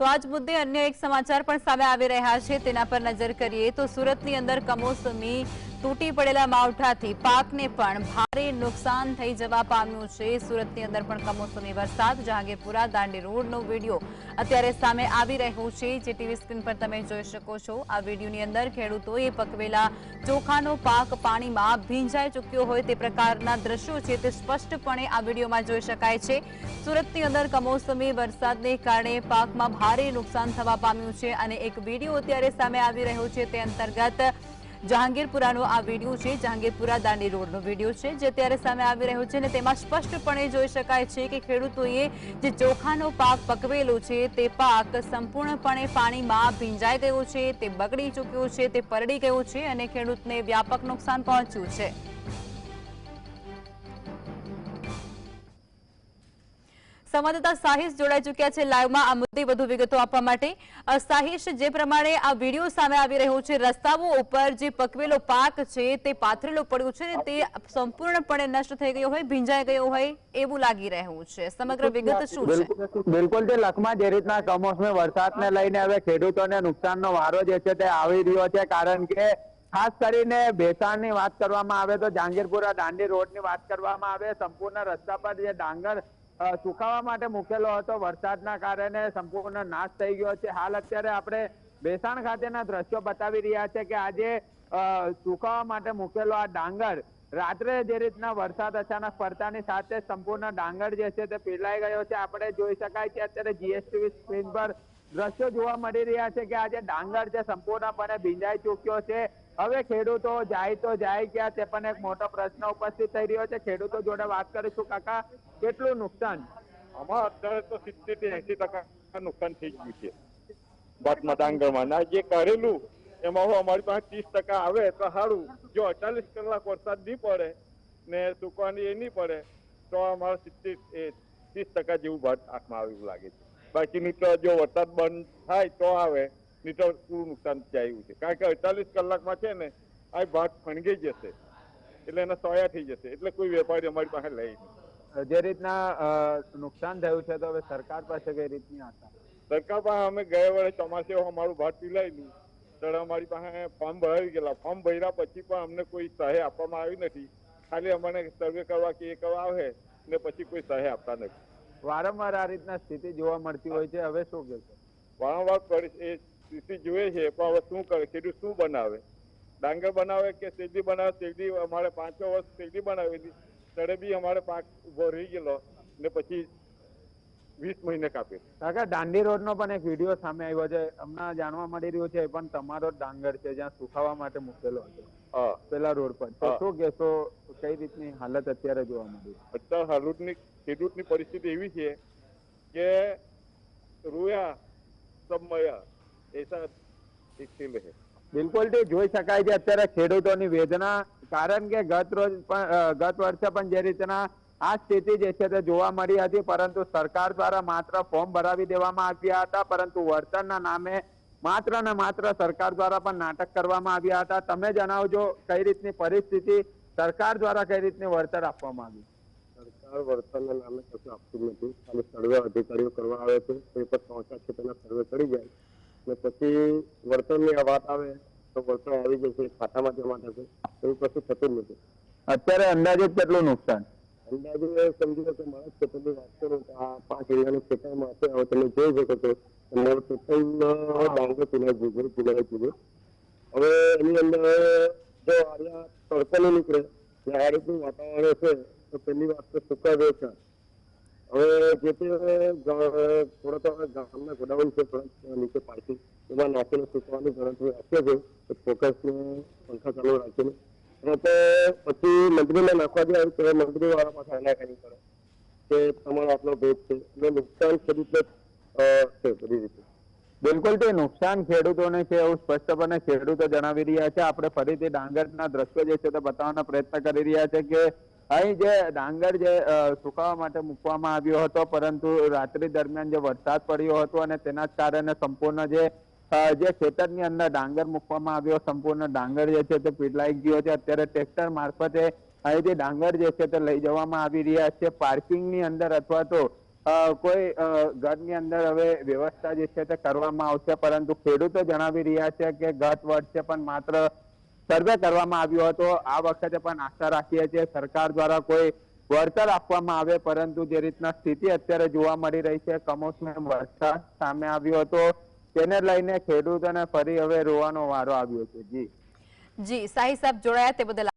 તો આજ મુદ્દે અન્ય એક સમાચાર પણ સામે આવી રહ્યા છે. તેના પર નજર કરીએ તો સુરતની અંદર કમોસમી તૂટી પડેલા માવઠાથી પાકને પણ ભારે નુકસાન થઈ જવા પામ્યું છે. સુરતની અંદર પણ કમોસમી વરસાદ, જહાંગીરપુરા, દાંડી રોડનો વીડિયો અત્યારે સામે આવી રહ્યો છે. જે ટીવી સ્ક્રીન પર તમે જોઈ શકો છો. આ વિડીયોની અંદર ખેડૂતોએ પકવેલા ચોખાનો પાક પાણીમાં ભીંજાઈ ચૂક્યો હોય તે પ્રકારના દ્રશ્યો છે તે સ્પષ્ટપણે આ વિડીયોમાં જોઈ શકાય છે. સુરતની અંદર કમોસમી વરસાદને કારણે પાકમાં ભારે નુકસાન થવા પામ્યું છે અને એક વીડિયો અત્યારે સામે આવી રહ્યો છે. તે અંતર્ગત જહાંગીરપુરાનો આ વીડિયો છે. જહાંગીરપુરા દાંડી રોડનો વીડિયો છે જે અત્યારે સામે આવી રહ્યો છે અને તેમાં સ્પષ્ટપણે જોઈ શકાય છે કે ખેડૂતોએ જે ચોખાનો પાક પકવેલો છે તે પાક સંપૂર્ણપણે પાણીમાં ભીંજાઈ ગયો છે, તે બગડી ચૂક્યો છે, તે પરડી ગયો છે અને ખેડૂતને વ્યાપક નુકસાન પહોંચ્યું છે. સંવાદદાતા સાહિશ જોડાઈ ચૂક્યા છે લાઈવમાં. આ મુદ્દે વધુ વિગતો આપવા માટે સાહિશ જે પ્રમાણે આ વીડિયો સામે આવી રહ્યો છે રસ્તાઓ ઉપર જે પકવેલો પાક છે તે પાથરેલો પડ્યો છે તે સંપૂર્ણપણે નષ્ટ થઈ ગયો હોય ભીંજાઈ ગયો હોય એવું લાગી રહ્યું છે. સમગ્ર વિગત શું છે? બિલકુલ તે લખમાં જે રીતના કમોસમી વરસાદને લઈને હવે ખેડૂતોને નુકસાનનો વારો જે છે તે આવી રહ્યો છે કારણ કે ખાસ કરીને ભેસાણની વાત કરવામાં આવે તો જાંગીરપુરા દાંડી રોડની વાત કરવામાં આવે સંપૂર્ણ રસ્તા પર જે ડાંગર સુકાવા માટે મૂકેલો હતો. વરસાદના કારણે સંપૂર્ણ નાશ થઈ ગયો છે. હાલ અત્યારે આપણે બેસાણ ખાતેના દ્રશ્યો બતાવી રહ્યા છે કે આજે સુકાવા માટે મૂકેલો આ ડાંગર રાત્રે જે રીતના વરસાદ અચાનક પડતાની સાથે સંપૂર્ણ ડાંગર જે છે તે પીલાઈ ગયો છે. આપણે જોઈ શકાય છે અત્યારે જીએસટીવી સ્ક્રીન પર દ્રશ્યો જોવા મળી રહ્યા છે કે આજે ડાંગર છે સંપૂર્ણપણે ભીંજાઈ ચૂક્યો છે. હવે ખેડૂતો જાય તો જાય ગયા તે પણ એક મોટો પ્રશ્ન ઉપસ્થિત થઈ રહ્યો છે. ખેડૂતો જોડે વાત કરીશું. કાકા, કેટલું નુકસાન? આમાં અત્યારે તો સિત્તેરથી એસી ટકા નુકસાન થઈ ગયું છે. ભાતમાં ડાંગરમાં ના, જે કરેલું, એમાં હું અમારી પાસે ત્રીસ ટકા આવે તો સારું. જો અડતાલીસ કલાક વરસાદ નહીં પડે ને સુકવાની એ નહીં પડે, તો અમારે સિત્તેર ત્રીસ ટકા જેવું ભાત આંખમાં આવે એવું લાગે છે. બાકીની તો જો વરસાદ બંધ થાય તો આવે. નહીં નુકસાન જાય છે. કારણ કે અડતાલીસ કલાકમાં છે ને આ ભાત ફણગી જશે. એટલે એના સોયા થઈ જશે. એટલે કોઈ વેપારી અમારી પાસે લઈ નહીં. જે રીતના નુકસાન થયું છે તો હવે સરકાર પાસે કઈ રીતની આશા? સરકાર પાસે અમે ગયા વર્ષે ચોમાસે અમારું ભાત પીલાયેલું. ત્યારે અમારી પાસે ફોર્મ ભરાવી ગયેલા. ફોર્મ ભર્યા પછી પણ અમને કોઈ સહાય આપવામાં આવી નથી. ખાલી અમને સર્વે કરવા કે એ કરવા આવે ને પછી કોઈ સહાય આપતા નથી. વારંવાર આ રીતના સ્થિતિ જોવા મળતી હોય છે. હવે શું કહેશો? વારંવાર એ સ્થિતિ જોઈએ છે પણ હવે શું કરે? ખેડૂત શું બનાવે? ડાંગર બનાવે કે શેરડી બનાવે? શેરડી અમારે પાંચ વર્ષ શેરડી બનાવેલી. ત્યારે બી અમારે પાક ઊભો રહી ગયેલો ને પછી વીસ મહિને કાપે. કાકા દાંડી રોડ નો પણ એક વીડિયો સામે આવ્યો છે. હમણાં જાણવા મળી રહ્યું છે પણ તમારો ડાંગર છે જ્યાં સુખાવા માટે મૂકેલો હતો. પેલા રોડ પર. તો શું કહેશો કઈ રીતની હાલત અત્યારે જોવા મળી? અત્યારે ખેડૂતની ખેડૂતની પરિસ્થિતિ એવી છે કે રોયા સબ બિલકુલ તે જોઈ શકાય છે અત્યારે ખેડૂતોની વેદના. કારણ કે ગત રોજ પણ ગત વર્ષે પણ જે રીતના આ સ્થિતિ જે છે તે જોવા મળી હતી પરંતુ સરકાર દ્વારા માત્ર ફોર્મ ભરાવી દેવામાં આવ્યા હતા પરંતુ વળતરના નામે માત્ર ને માત્ર સરકાર દ્વારા પણ નાટક કરવામાં આવ્યા હતા. તમે જણાવજો કઈ રીતની પરિસ્થિતિ સરકાર દ્વારા કઈ રીતની વળતર આપવામાં આવી? સરકાર વળતરના નામે કશું આપતું નથી. સર્વે અધિકારીઓ કરવા આવે છે એ પર પહોંચ્યા છે તેના સર્વે કરી જાય. ને પછી વળતરની આ વાત આવે તો વળતર આવી જશે ખાતામાં જમા થશે એવું કશું થતું જ નથી. અત્યારે અંદાજે કેટલું નુકસાન? અંદાજે સમજી લો કે મારા ખેતરની વાત કરું તો આ પાંચ વીઘાનું ખેતરમાં હશે હવે તમે જોઈ શકો છો કે ટોટલ ડાંગર છે પીલાઈ ગયું છે હવે એની અંદર જો અહીંયા તડકો નહીં નીકળે ને આ રીતનું વાતાવરણ છે તો તેની વાત તો સુકાવે છે હવે જે તે થોડો તો ગામના ગોડાઉન છે નીચે પાર્કિંગ, એમાં નાખીને સૂકવાની ગણતરી રાખીએ છીએ ફોકસને પંખા ચાલુ રાખીને. તો પછી મંત્રીમાં નાખવા દે આવ્યું ત્યારે મંત્રી વાળા પાસે આનાકાની કરે. કે તમારો આટલો ભેદ છે. એટલે નુકસાન ખેડૂતને છે બધી રીતે. બિલકુલ તે નુકસાન ખેડૂતોને છે એવું સ્પષ્ટપણે ખેડૂતો જણાવી રહ્યા છે. આપણે ફરીથી ડાંગરના દ્રશ્યો જે છે તે બતાવવાનો પ્રયત્ન કરી રહ્યા છે કે અહીં જે ડાંગર જે સુકાવા માટે મૂકવામાં આવ્યો હતો, પરંતુ રાત્રિ દરમિયાન જે વરસાદ પડ્યો હતો અને તેના જ કારણે સંપૂર્ણ જે જે ખેતરની અંદર ડાંગર મૂકવામાં આવ્યો, સંપૂર્ણ ડાંગર જે છે તે પીડલાઈ ગયો છે. અત્યારે ટ્રેક્ટર મારફતે અહીંથી ડાંગર જે છે તે લઈ જવામાં આવી રહ્યા છે. પાર્કિંગની અંદર અથવા તો કોઈ ઘરની અંદર હવે વ્યવસ્થા જે છે તે કરવામાં આવશે, પરંતુ ખેડૂતો જણાવી રહ્યા છે કે ગત વર્ષે પણ માત્ર સર્વે કરવામાં આવ્યો હતો. આ વખતે પણ આશા રાખીએ છીએ સરકાર દ્વારા કોઈ વળતર આપવામાં આવે, પરંતુ જે રીતના સ્થિતિ અત્યારે જોવા મળી રહી છે, કમોસમી વરસાદ સામે આવ્યો હતો. તેને લઈને ખેડૂતોને ફરી હવે રોવાનો વારો આવ્યો છે. જી. જી સાહી સાહેબ જોડાયા તે બદલ